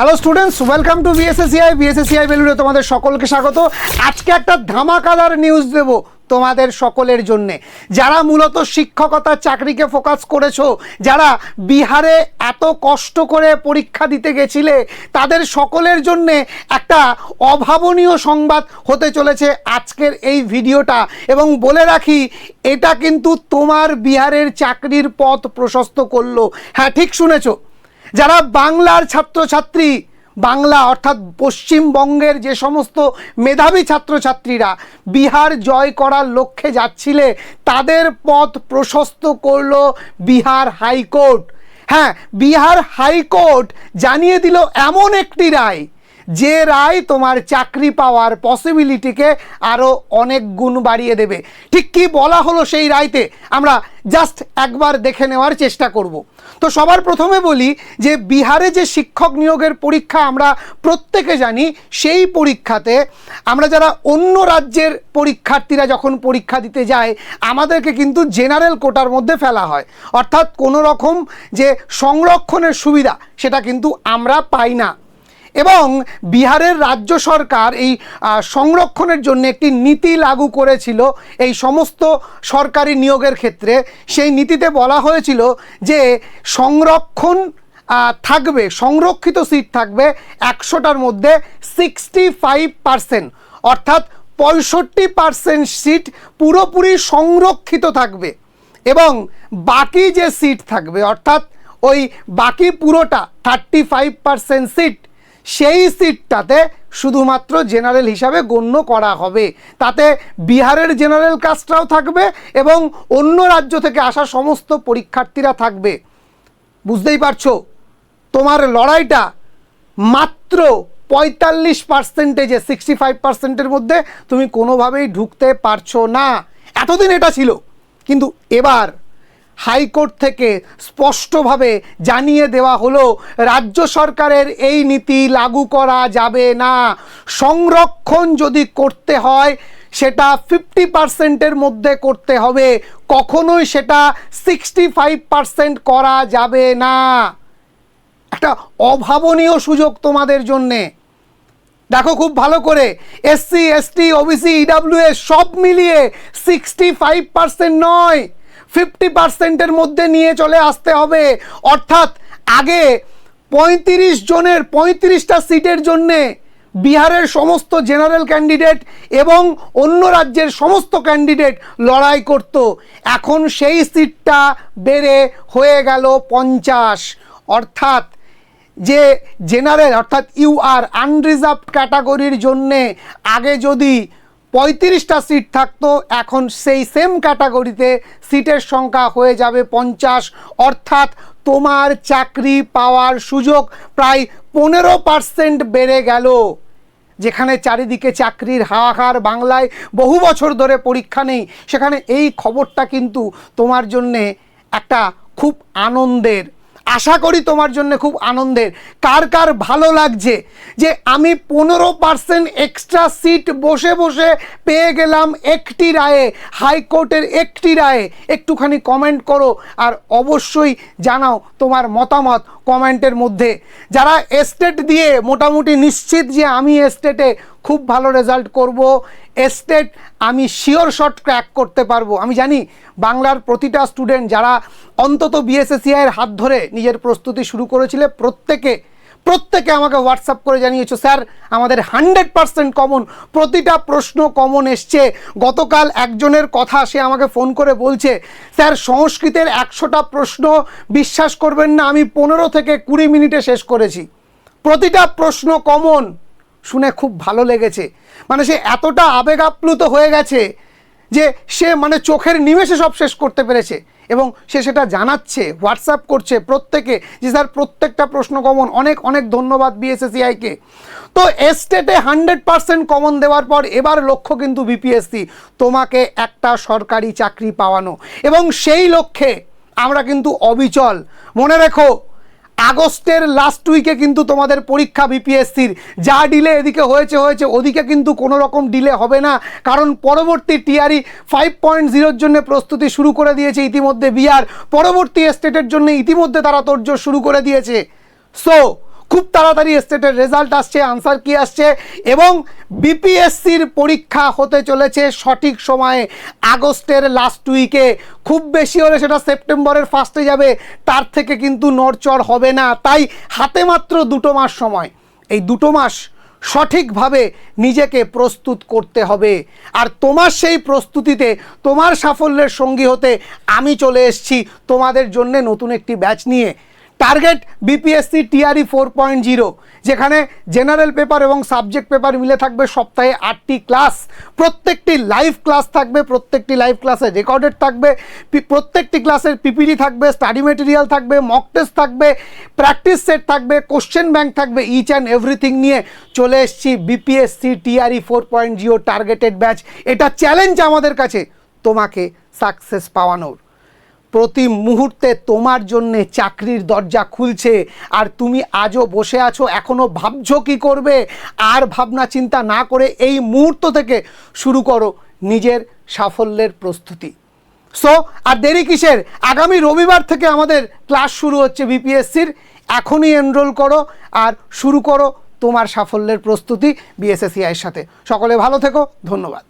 Hello students welcome to BSACI BSACI বেলুড়ে তোমাদের সকলকে স্বাগত। আজকে একটা ধামাকাদার নিউজ দেব তোমাদের সকলের জন্যে। যারা মূলত শিক্ষকতার চাকরিকে ফোকাস করেছ, যারা বিহারে এত কষ্ট করে পরীক্ষা দিতে গেছিলে, তাদের সকলের জন্যে একটা অভাবনীয় সংবাদ হতে চলেছে আজকের এই ভিডিওটা। এবং বলে রাখি, এটা কিন্তু তোমার বিহারের চাকরির পথ প্রশস্ত করল। হ্যাঁ ঠিক শুনেছো? যারা বাংলার ছাত্রছাত্রী, বাংলা অর্থাৎ পশ্চিমবঙ্গের যে সমস্ত মেধাবী ছাত্রছাত্রীরা বিহার জয় করার লক্ষ্যে যাচ্ছিলে, তাদের পথ প্রশস্ত করল বিহার হাইকোর্ট। হ্যাঁ বিহার হাইকোর্ট জানিয়ে দিল এমন একটি রায় যে রায় তোমার চাকরি পাওয়ার পসিবিলিটিকে আরও অনেক গুণ বাড়িয়ে দেবে। ঠিক কি বলা হলো সেই রায়তে? আমরা জাস্ট একবার দেখে নেওয়ার চেষ্টা করব। তো সবার প্রথমে বলি যে বিহারে যে শিক্ষক নিয়োগের পরীক্ষা আমরা প্রত্যেকে জানি, সেই পরীক্ষাতে আমরা যারা অন্য রাজ্যের পরীক্ষার্থীরা যখন পরীক্ষা দিতে যায়, আমাদেরকে কিন্তু জেনারেল কোটার মধ্যে ফেলা হয়। অর্থাৎ কোনো রকম যে সংরক্ষণের সুবিধা, সেটা কিন্তু আমরা পাই না। এবং বিহারের রাজ্য সরকার এই সংরক্ষণের জন্য একটি নীতি লাগু করেছিল এই সমস্ত সরকারি নিয়োগের ক্ষেত্রে। সেই নীতিতে বলা হয়েছিল যে সংরক্ষণ থাকবে, সংরক্ষিত সিট থাকবে একশোটার মধ্যে সিক্সটি ফাইভ পারসেন্ট অর্থাৎ পঁয়ষট্টি পারসেন্ট সিট পুরোপুরি সংরক্ষিত থাকবে এবং বাকি যে সিট থাকবে, অর্থাৎ ওই বাকি পুরোটা থার্টি ফাইভ পারসেন্ট সিট সেই সিটটাতে শুধুমাত্র জেনারেল হিসাবে গণ্য করা হবে। তাতে বিহারের জেনারেল কাস্টরাও থাকবে এবং অন্য রাজ্য থেকে আসা সমস্ত পরীক্ষার্থীরা থাকবে। বুঝতেই পারছ? তোমার লড়াইটা মাত্র পঁয়তাল্লিশ পার্সেন্টেজে, সিক্সটি ফাইভ পার্সেন্টের মধ্যে তুমি কোনোভাবেই ঢুকতে পারছ না। এতদিন এটা ছিল, কিন্তু এবার হাইকোর্ট থেকে স্পষ্টভাবে জানিয়ে দেওয়া হলো, রাজ্য সরকারের এই নীতি লাগু করা যাবে না। সংরক্ষণ যদি করতে হয়, সেটা ফিফটি পার্সেন্টের মধ্যে করতে হবে। কখনোই সেটা সিক্সটি ফাইভ পার্সেন্ট করা যাবে না। একটা অভাবনীয় সুযোগ তোমাদের জন্যে। দেখো খুব ভালো করে, এসসি, এসটি, ওবিসি ইডাব্লিউএস সব মিলিয়ে সিক্সটি ফাইভ পার্সেন্ট নয়। ফিফটি পার্সেন্টের মধ্যে নিয়ে চলে আসতে হবে। অর্থাৎ আগে পঁয়ত্রিশ জনের পঁয়ত্রিশটা সিটের জন্যে বিহারের সমস্ত জেনারেল ক্যান্ডিডেট এবং অন্য রাজ্যের সমস্ত ক্যান্ডিডেট লড়াই করত। এখন সেই সিটটা বেড়ে হয়ে গেল পঞ্চাশ। অর্থাৎ যে জেনারেল, অর্থাৎ ইউ আর আনরিজার্ভ ক্যাটাগরির জন্যে আগে যদি পঁয়ত্রিশটা সিট থাকতো, এখন সেই সেম ক্যাটাগরিতে সিটের সংখ্যা হয়ে যাবে পঞ্চাশ। অর্থাৎ তোমার চাকরি পাওয়ার সুযোগ প্রায় পনেরো পার্সেন্ট বেড়ে গেল। যেখানে চারিদিকে চাকরির হাহাকার, বাংলায় বহু বছর ধরে পরীক্ষা নেই। সেখানে এই খবরটা কিন্তু তোমার জন্যে একটা খুব আনন্দের আশা করি তোমার জন্য খুব আনন্দের। কার কার ভালো লাগছে? যে আমি পনেরো পার্সেন্ট এক্সট্রা সিট বসে বসে পেয়ে গেলাম একটি রায়ে, হাইকোর্টের একটি রায়ে। একটুখানি কমেন্ট করো আর অবশ্যই জানাও তোমার মতামত কমেন্টের মধ্যে। যারা এস্টেট দিয়ে মোটামুটি নিশ্চিত যে আমি এস্টেটে খুব ভালো রেজাল্ট করব। এস্টেট আমি শিওর শট ক্র্যাক করতে পারব। আমি জানি বাংলার প্রতিটা স্টুডেন্ট যারা অন্তত বিএসএসিআইয়ের হাত ধরে নিজের প্রস্তুতি শুরু করেছিলে, প্রত্যেকে প্রত্যেকে আমাকে হোয়াটসঅ্যাপ করে জানিয়েছো স্যার আমাদের হান্ড্রেড পার্সেন্ট কমন প্রতিটা প্রশ্ন কমন এসছে। গতকাল একজনের কথা সে আমাকে ফোন করে বলছে স্যার সংস্কৃতের একশোটা প্রশ্ন বিশ্বাস করবেন না, আমি পনেরো থেকে কুড়ি মিনিটে শেষ করেছি। প্রতিটা প্রশ্ন কমন শুনে খুব ভালো লেগেছে। মানে সে এতটা আবেগ আপ্লুত হয়ে গেছে যে সে মানে চোখের নিমেষে সব শেষ করতে পেরেছে এবং সে সেটা জানাচ্ছে, হোয়াটসঅ্যাপ করছে প্রত্যেকে যে স্যার প্রত্যেকটা প্রশ্ন কমন। অনেক অনেক ধন্যবাদ বিএসএসিআইকে তো এস্টেটে হান্ড্রেড পার্সেন্ট কমন দেওয়ার পর এবার লক্ষ্য কিন্তু বিপিএসসি তোমাকে একটা সরকারি চাকরি পাওয়ানো। এবং সেই লক্ষ্যে আমরা কিন্তু অবিচল। মনে রেখো আগস্টের লাস্ট উইকে কিন্তু তোমাদের পরীক্ষা বিপিএসসির যা ডিলে এদিকে হয়েছে হয়েছে, ওদিকে কিন্তু কোনো রকম ডিলে হবে না। কারণ পরবর্তী টিআরই ফাইভ পয়েন্ট জিরোর জন্য প্রস্তুতি শুরু করে দিয়েছে ইতিমধ্যে বিহার পরবর্তী স্টেটের জন্য ইতিমধ্যে তারা তর্জ শুরু করে দিয়েছে। সো খুব তাড়াতাড়ি স্টেটের রেজাল্ট আসছে আনসার কি আসছে? এবং বিপিএসসির পরীক্ষা হতে চলেছে সঠিক সময়ে, আগস্টের লাস্ট উইকে খুব বেশি হলে সেটা সেপ্টেম্বরের ফার্স্টে যাবে, তার থেকে কিন্তু নড়চড় হবে না। তাই হাতে মাত্র দুটো মাস সময়। এই দুটো মাস সঠিকভাবে নিজেকে প্রস্তুত করতে হবে। আর তোমার সেই প্রস্তুতিতে, তোমার সাফল্যের সঙ্গী হতে আমি চলে এসেছি তোমাদের জন্য নতুন একটি ব্যাচ নিয়ে। Target BPSC TRE four point zero যেখানে জেনারেল পেপার এবং সাবজেক্ট পেপার মিলে থাকবে সপ্তাহে আটটি ক্লাস প্রত্যেকটি লাইভ ক্লাস থাকবে, প্রত্যেকটি লাইভ ক্লাসে রেকর্ডেড থাকবে প্রত্যেকটি ক্লাসের পিপিডি থাকবে স্টাডি মেটেরিয়াল থাকবে মক টেস্ট থাকবে প্র্যাকটিস সেট থাকবে কোশ্চেন ব্যাংক থাকবে ইচ অ্যান্ড এভরিথিং নিয়ে চলে এসছি BPSC TRE four point zero targeted batch এটা চ্যালেঞ্জ আমাদের কাছে, তোমাকে সাকসেস পাওয়ানোর। প্রতি মুহূর্তে তোমার জন্য চাকরির দরজা খুলছে। আর তুমি আজও বসে আছো এখনও ভাবছ কি করবে? আর ভাবনা চিন্তা না করে এই মুহূর্ত থেকে শুরু করো নিজের সাফল্যের প্রস্তুতি। সো আর দেরি কিসের? আগামী রবিবার থেকে আমাদের ক্লাস শুরু হচ্ছে বিপিএসসির। এখনই এনরোল করো আর শুরু করো তোমার সাফল্যের প্রস্তুতি বিএসএসিআইয়ের সাথে। সকলে ভালো থেকো, ধন্যবাদ।